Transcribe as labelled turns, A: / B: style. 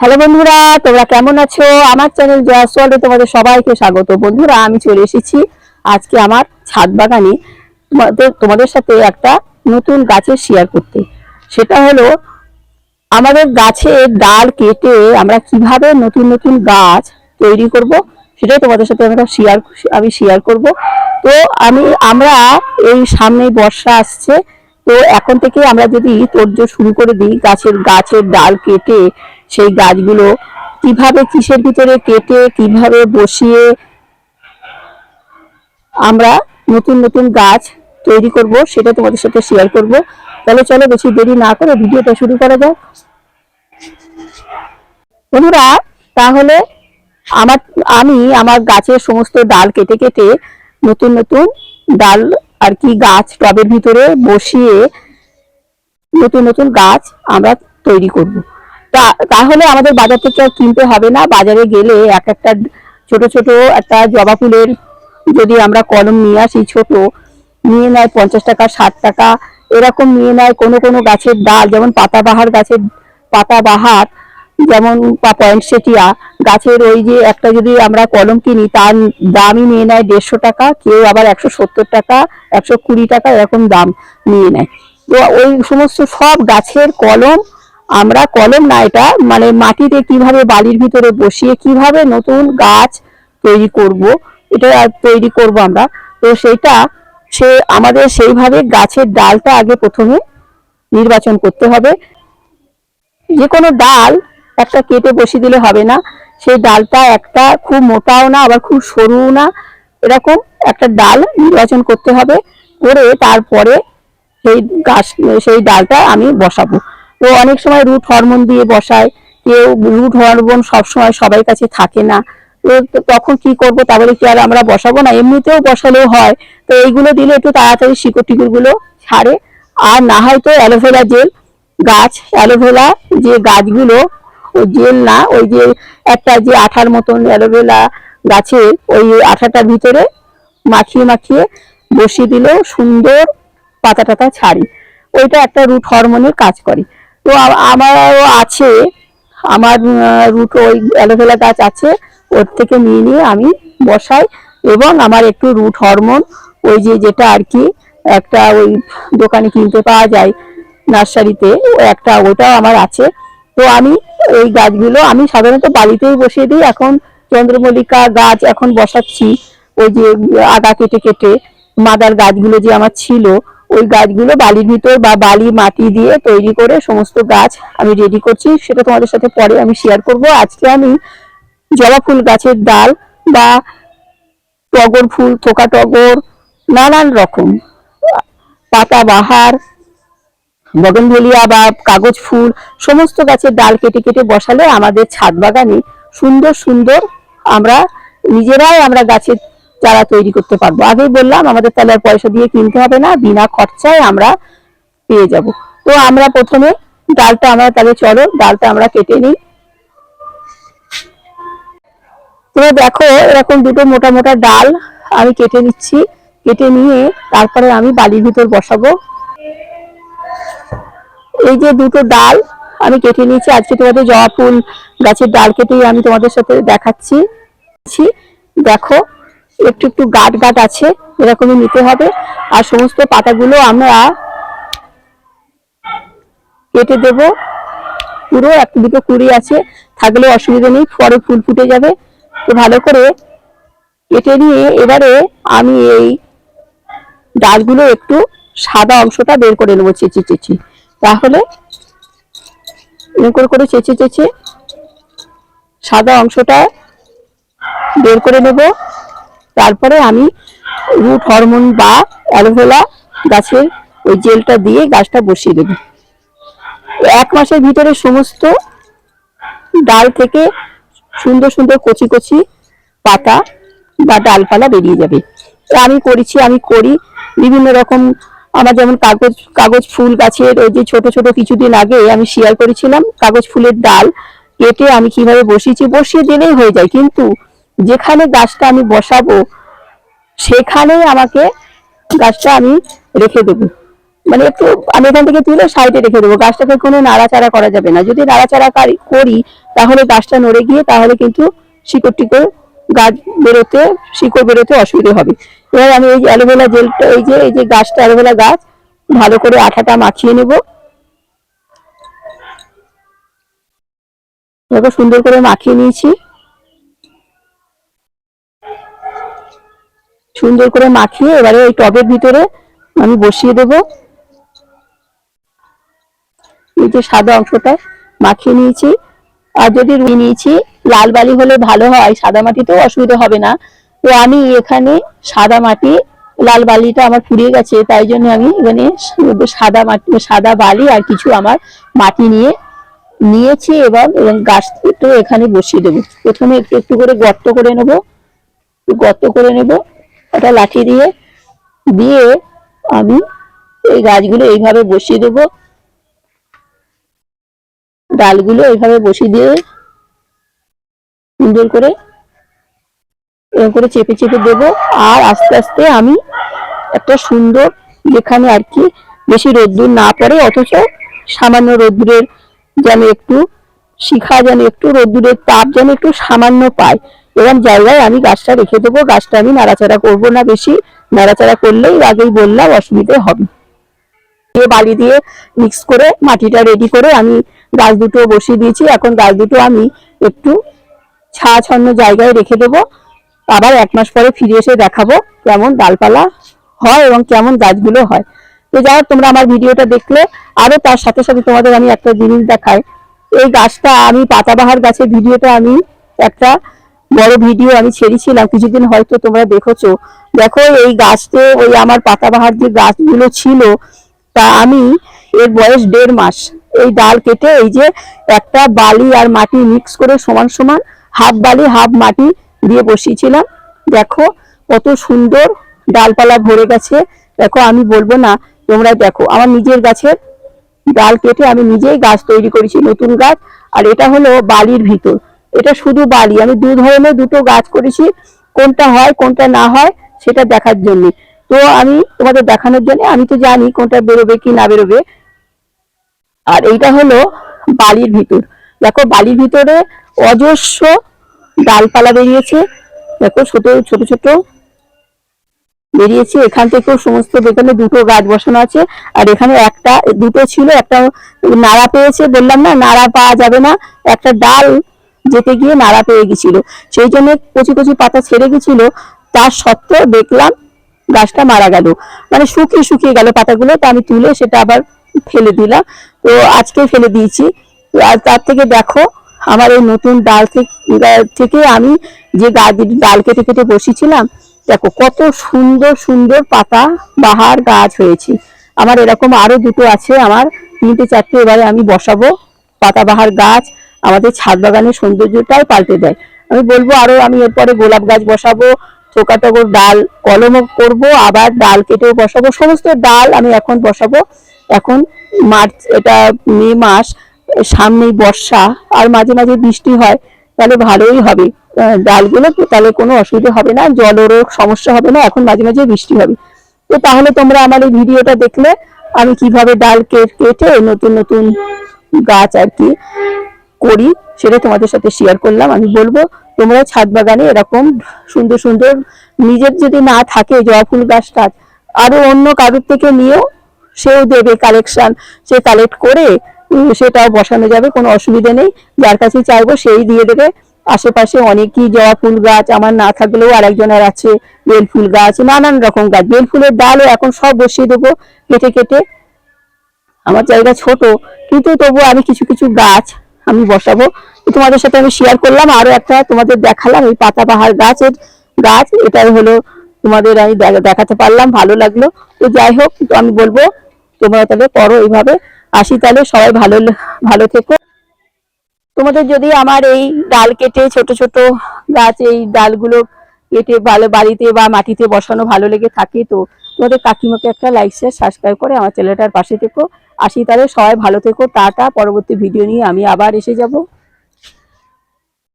A: Hello বন্ধুরা, তোমরা কেমন আছো? আমার চ্যানেল জয়াসওয়ার্ল্ডে তোমাদের সবাইকে স্বাগত। বন্ধুরা, আমি চলে এসেছি আজকে আমার ছাদ বাগানে তোমাদের তোমাদের সাথে একটা নতুন গাছের শেয়ার করতে। সেটা হলো, আমাদের গাছের ডাল কেটে আমরা কীভাবে নতুন নতুন গাছ তৈরি করব, সেটাই তোমাদের সাথে আমরা শেয়ার আমি শেয়ার করব। তো আমি, আমরা এই সামনে বর্ষা আসছে, তো এখন থেকে আমরা যদি তোড়জোড় শুরু করে দিই, গাছের গাছের ডাল কেটে সেই গাছগুলো কীভাবে কিসের ভিতরে কেটে, কীভাবে বসিয়ে আমরা নতুন নতুন গাছ তৈরি করব, সেটা তোমাদের সাথে শেয়ার করব। তাহলে চলো বেশি দেরি না করে ভিডিওটা শুরু করা যাক। বন্ধুরা, তাহলে আমার, আমি আমার গাছের সমস্ত ডাল কেটে কেটে নতুন নতুন ডাল আর কি গাছ টবের ভিতরে বসিয়ে নতুন নতুন গাছ আমরা তৈরি করব। তাহলে আমাদের বাজার থেকে আর কিনতে হবে না। বাজারে গেলে এক একটা ছোট ছোট একটা জবা ফুলের যদি আমরা কলম নিয়ে আসি ছোট, নিয়ে নেয় পঞ্চাশ টাকা, ষাট টাকা, এরকম নিয়ে নেয় কোনো কোনো গাছের ডাল, যেমন পাতাবাহার গাছের, পাতাবাহার, যেমন পয়েন্টসেটিয়া গাছের ওই যে একটা যদি আমরা কলম কিনি, তার দামই নিয়ে নেয় দেড়শো টাকা, কেউ আবার একশো সত্তর টাকা, একশো কুড়ি টাকা এরকম দাম নিয়ে নেয়। তো ওই সমস্ত সব গাছের কলম আমরা কলম না এটা মানে মাটিতে কীভাবে বালির ভিতরে বসিয়ে কীভাবে নতুন গাছ তৈরি করব, এটা তৈরি করব আমরা। তো সেটা সে, আমাদের সেইভাবে গাছের ডালটা আগে প্রথমে নির্বাচন করতে হবে। যে কোনো ডাল একটা কেটে বসিয়ে দিলে হবে না সেই ডালটা একটা খুব মোটাও না, আবার খুব সরুও না, এরকম একটা ডাল নির্বাচন করতে হবে। করে তারপরে সেই গাছ, সেই ডালটা আমি বসাবো। তো অনেক সময় রুট হরমোন দিয়ে বসায়। কেউ রুট হরমোন সবসময় সবাই কাছে থাকে না। তখন কি করব? তাহলে কি আর আমরা বসাবো না? এমনিতেও বসালেও হয়। তো এইগুলো দিলে একটু তাড়াতাড়ি শিকড় টিকড়গুলো ছাড়ে। আর না হয় তো অ্যালোভেরা জেল। গাছ, অ্যালোভেরা যে গাছগুলো জেল না, ওই যে একটা যে আঠার মতন অ্যালোভেরা গাছের, ওই আঠাটার ভিতরে মাখিয়ে মাখিয়ে বসিয়ে দিলেও সুন্দর পাতা টাতা ছাড়ি। ওইটা একটা রুট হরমোনের কাজ করে। তো আমারও আছে। আমার রুট ওই অ্যালোভেরা গাছ আছে, ওর থেকে নিয়ে নিয়ে আমি বসাই এবং আমার একটু রুট হরমোন, ওই যে যেটা আর কি, একটা ওই দোকানে কিনতে পাওয়া যায় নার্সারিতে, একটা ওটাও আমার আছে। তো আমি এই গাছগুলো আমি সাধারণত বাড়িতেই বসিয়ে দিই। এখন চন্দ্রমল্লিকা গাছ এখন বসাচ্ছি, ওই যে আগা কেটে কেটে, মাদার গাছগুলো যে আমার ছিল ওই গাছগুলো বালির ভিতর বা বালি মাটি দিয়ে তৈরি করে সমস্ত গাছ আমি রেডি করছি। সেটা তোমাদের সাথে পরে আমি শেয়ার করব। আজকে আমি জবা ফুল গাছের ডাল বা টগর ফুল, থোকা টগর, নানান রকম, পাতা বাহার বগনভেলিয়া বা কাগজ ফুল, সমস্ত গাছের ডাল কেটে কেটে বসালে আমাদের ছাদ বাগানে সুন্দর সুন্দর আমরা নিজেরাই আমরা গাছের চারা তৈরি করতে পারব। আগেই বললাম, আমাদের তাহলে আর পয়সা দিয়ে কিনতে হবে না, বিনা খরচায় আমরা পেয়ে যাব। তো আমরা প্রথমে ডালটা আমরা তাহলে চলো, ডালটা আমরা কেটে নিই। তো দেখো, এরকম দুটো মোটা মোটা ডাল আমি কেটে নিচ্ছি। কেটে নিয়ে তারপরে আমি বালির ভিতর বসাবো। এই যে দুটো ডাল আমি কেটে নিয়েছি, আজকে তোমাদের জবা ফুল গাছের ডাল কেটেই আমি তোমাদের সাথে দেখাচ্ছি। দেখো একটু একটু গাট গাট আছে, এরকমই নিতে হবে। আর সমস্ত পাতাগুলো আমরা কেটে দেব। পুরো এক দুটো কুড়ি আছে থাকলে অসুবিধা নেই, পরে ফুল ফুটে যাবে। তো ভালো করে কেটে নিয়ে এবারে আমি এই ডালগুলো একটু সাদা অংশটা বের করে নেব চেঁচে চেঁচে। তাহলে করে করে চেঁচে চেঁচে সাদা অংশটা বের করে নেব। তারপরে আমি রুট হরমোন বা অ্যালোভেরা গাছের ওই জেলটা দিয়ে গাছটা বসিয়ে দেবো। এক মাসের ভিতরে সমস্ত ডাল থেকে সুন্দর সুন্দর কচি কচি পাতা বা ডালপালা বেরিয়ে যাবে। আমি করেছি, আমি করি বিভিন্ন রকম আমার যেমন কাগজ কাগজ ফুল গাছের ওই যে ছোট ছোট কিছুদিন আগে আমি শেয়ার করেছিলাম, কাগজ ফুলের ডাল, কেটে আমি কীভাবে বসিয়েছি, বসিয়ে দিলেই হয়ে যায়। কিন্তু যেখানে গাছটা আমি বসাবো, সেখানেই আমাকে গাছটা আমি রেখে দেবো। মানে একটু আমি এখান থেকে তুলে সাইডে রেখে দেবো। গাছটাকে কোনো নাড়াচাড়া করা যাবে না। যদি নাড়াচাড়া করি তাহলে গাছটা নড়ে গিয়ে তাহলে কিন্তু শিকড় টিকড় গাছ বেরোতে, শিকড় বেরোতে অসুবিধা হবে। এবার আমি এই যে অ্যালোভেরা জেলটা, এই যে এই যে গাছটা অ্যালোভেলা গাছ, ভালো করে আঠাটা মাখিয়ে নেব। দেখো সুন্দর করে মাখিয়ে নিয়েছি। সুন্দর করে মাখিয়ে এবারে ওই টবের ভিতরে আমি বসিয়ে দেব। এই যে সাদা অংশটা মাখিয়ে নিয়েছি। আর যদি রুই নিয়েছি, লাল বালি হলে ভালো হয়, সাদা মাটিতেও অসুবিধা হবে না। তো আমি এখানে সাদা মাটি, লাল বালিটা আমার পুড়িয়ে গেছে, তাই জন্য আমি এখানে সাদা মাটি, সাদা বালি আর কিছু আমার মাটি নিয়ে নিয়েছি এবার এবং গাছটা এখানে বসিয়ে দেবো। প্রথমে একটু একটু করে গর্ত করে নেব। গর্ত করে নেব। ওটা লাঠি দিয়ে দিয়ে আমি এই গাছগুলো এইভাবে বসিয়ে দেবো। ডালগুলো এইভাবে বসিয়ে দিয়ে সুন্দর করে এরকম করে চেপে চেপে দেবো। আর আস্তে আস্তে আমি একটা সুন্দর যেখানে আর কি বেশি রোদ্দুর না পড়ে, অথচ সামান্য রোদ্দুরের যেন একটু শিখা যেন একটু রোদ্দুরের তাপ যেন একটু সামান্য পায়। এরকম জায়গায় আমি গাছটা রেখে দেবো, গাছটা আমি নাড়াচাড়া করব না বেশি। নাড়াচাড়া করলেই আগেই বললাম অসুবিধে হবে। দিয়ে বালি দিয়ে মিক্স করে, মাটিটা রেডি করে আমি গাছ দুটো বসিয়ে দিয়েছি। এখন গাছ দুটো আমি একটু ছায়াছন্ন জায়গায় রেখে দেবো। আবার এক মাস পরে ফিরে এসে দেখাবো কেমন ডালপালা হয় এবং কেমন গাছগুলো হয়। তো যাই তোমরা আমার ভিডিওটা দেখলে। আরও তার সাথে সাথে তোমাদের আমি একটা জিনিস দেখাই। এই গাছটা আমি পাতাবাহার গাছের ভিডিওটা আমি একটা বড় ভিডিও আমি ছেড়েছিলাম, কিছুদিন হয়তো তোমরা দেখেছ। দেখো এই গাছতে, ওই আমার পাতাবাহার যে গাছগুলো ছিল, তা আমি এর বয়স দেড় মাস। এই ডাল কেটে এই যে একটা বালি আর মাটি মিক্স করে সমান সমান হাফ বালি, হাফ মাটি দিয়ে বসিয়েছিলাম। দেখো কত সুন্দর ডালপালা ভরে গেছে। দেখো আমি বলব না, তোমরা দেখো, আমার নিজের গাছের ডাল কেটে আমি নিজেই গাছ তৈরি করেছি, নতুন গাছ। আর এটা হলো বালির ভিতর। এটা শুধু বালি। আমি দু ধরনের দুটো গাছ করেছি। কোনটা হয়, কোনটা না হয়, সেটা দেখার জন্য। তো আমি তোমাদের দেখানোর জন্য, আমি তো জানি কোনটা বেরোবে কি না বেরোবে। আর এইটা হলো বালির ভিতর। দেখো, বালির ভিতরে অজস্র ডালপালা বেরিয়েছে। দেখো, ছোট ছোট ছোট বেরিয়েছে। এখান থেকেও সমস্ত, এখানে দুটো গাছ বসানো আছে। আর এখানে একটা, দুটো ছিল, একটা নাড়া পেয়েছে। বললাম না, নাড়া পাওয়া যাবে না। একটা ডাল যেতে গিয়ে নাড়া পেয়ে গেছিল। সেই জন্য কচি কচি পাতা ছেড়ে গেছিল। তার সত্ত্বেও দেখলাম গাছটা মারা গেল। মানে শুকিয়ে শুকিয়ে গেল পাতাগুলো। তো আমি তুলে সেটা আবার ফেলে দিলাম। তো আজকে ফেলে দিয়েছি। তো আর তার থেকে দেখো, আমার এই নতুন ডাল থেকে আমি যে গাছ ডাল কেটে কেটে বসিয়েছিলাম দেখো কত সুন্দর সুন্দর পাতা বাহার গাছ হয়েছে। আমার এরকম আরও দুটো আছে। আমার তিনটে, চারটে এবারে আমি বসাবো পাতাবাহার গাছ। আমাদের ছাদ বাগানের সৌন্দর্যটাই পাল্টে দেয়। আমি বলব আরও, আমি এরপরে গোলাপ গাছ বসাবো থোকা ডাল কলমও করব, আবার ডাল কেটেও বসাবো, সমস্ত ডাল আমি এখন বসাবো। এখন মার্চ, এটা মে মাস, সামনেই বর্ষা, আর মাঝে মাঝে বৃষ্টি হয়, তাহলে ভালোই হবে। ডালগুলো তাহলে কোনো অসুবিধা হবে না, জলেরও সমস্যা হবে না, এখন মাঝে মাঝে বৃষ্টি হবে। তো তাহলে তোমরা আমার এই ভিডিওটা দেখলে, আমি কীভাবে ডাল কেটে নতুন নতুন গাছ আর কি করি সেটা তোমাদের সাথে শেয়ার করলাম। আমি বলব তোমরা ছাদ বাগানে এরকম সুন্দর সুন্দর নিজের যদি না থাকে জবা ফুল গাছটা আরও অন্য কারোর থেকে নিয়েও সেও দেবে কালেকশন সে কালেক্ট করে সেটাও বসানো যাবে, কোনো অসুবিধা নেই। যার কাছে চাইব সেই দিয়ে দেবে। আশেপাশে অনেকই জবা ফুল গাছ, আমার না থাকলেও আরেকজনের আছে বেল ফুল গাছ, নানান রকম গাছ। বেল ফুলের ডালও এখন সব বসিয়ে দেবো কেটে কেটে। আমার জায়গা ছোট, কিন্তু তবু আমি কিছু কিছু গাছ আমি বসাবো। তোমাদের সাথে আমি শেয়ার করলাম, আরও একটা তোমাদের দেখালাম, এই পাতাবাহার গাছের গাছ। এটাই হলো তোমাদের আমি দেখাতে পারলাম, ভালো লাগল। তো যাই হোক আমি বলব, তোমরা তাহলে করো এইভাবে। আসি তাহলে, সবাই ভালো ভালো থেকো। তোমাদের যদি আমার এই ডাল কেটে, ছোট ছোট গাছ, এই ডালগুলো কেটে ভালো বাড়িতে বা মাটিতে বসানো ভালো লেগে থাকে, তো তোমাদের কাকিমাকে একটা লাইক শেয়ার সাবস্ক্রাইব করে আমার চ্যানেলটার পাশে থেকো। আসি তাহলে সবাই ভালো থেকো টাটা পরবর্তী ভিডিও নিয়ে আমি আবার এসে যাব।